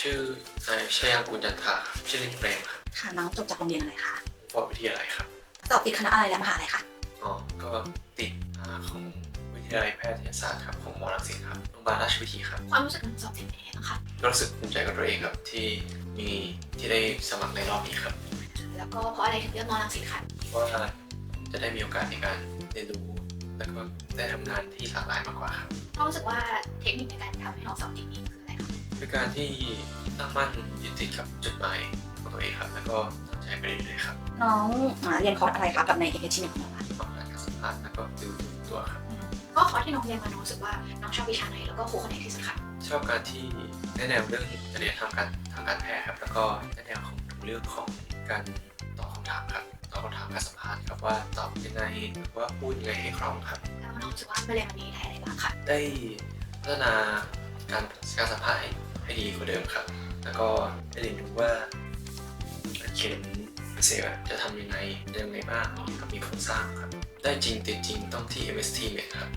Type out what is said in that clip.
ชื่อนายชยางกุลจันทราครับชื่อเล่นเปรมครับค่ะน้องจบจากโรงเรียนอะไรคะฟอร์ดวิทยาลัยครับ สอบติดคณะอะไรและมหาลัยคะอ๋อ ก็ติดอ่าของวิทยาลัยแพทยศาสตร์ครับของมอลังสิตครับโรงพยาบาลราชวิถีครับ ความรู้สึกการสอบติดเป็นยังไงบ้างคะก็รู้สึกภูมิใจกับตัวเองครับที่มีที่ได้สมัครในรอบนี้ครับ แล้วก็เพราะอะไรถึงเลือกมอลังสิตคะเพราะว่าจะได้มีโอกาสในการเรียนรู้ แล้วก็ได้ทำงานที่หลากหลายมากกว่าครับน้องรู้สึกว่าเทคนิคในการทำให้น้องสอบติดนี้คืออะไร คะด้วยการที่ตั้งมั่นยึดติดกับจุดหมายของตัวเองครับ แล้วก็ตั้งใจไปเรื่อยๆครับน้องเรียนคอร์สอะไรคะกับในเอเอชินของเราคะต้องการการสัมภาษณ์แล้วก็ดูตัวครับ ก็คอร์สที่น้องเรียนมาน้องรู้สึกว่าน้องชอบวิชาไหนแล้วก็ครูคนไหนที่สุดคะชอบการที่แนะแนวเรื่องจริยธรรมการทางการแพทย์ครับ แล้วก็แนะแนวของเรื่องของการตอบคำถามครับตอบคำถามการสัมภาษณ์ครับว่าตอบยังไงหรือว่าพูดยังไงให้คล่องครับ แล้วน้องรู้สึกว่ามาเรียนวันนี้ได้อะไรบ้างคะได้พัฒนาการการสัมภาษณ์ให้ ให้ดีกว่าเดิมครับ แล้วก็ได้เรียนรู้ว่าเขียนเสียจะทำยังไงยังไงบ้างกับมีโครงสร้างครับ ได้จริงติดจริงต้องที่ MST เมครับ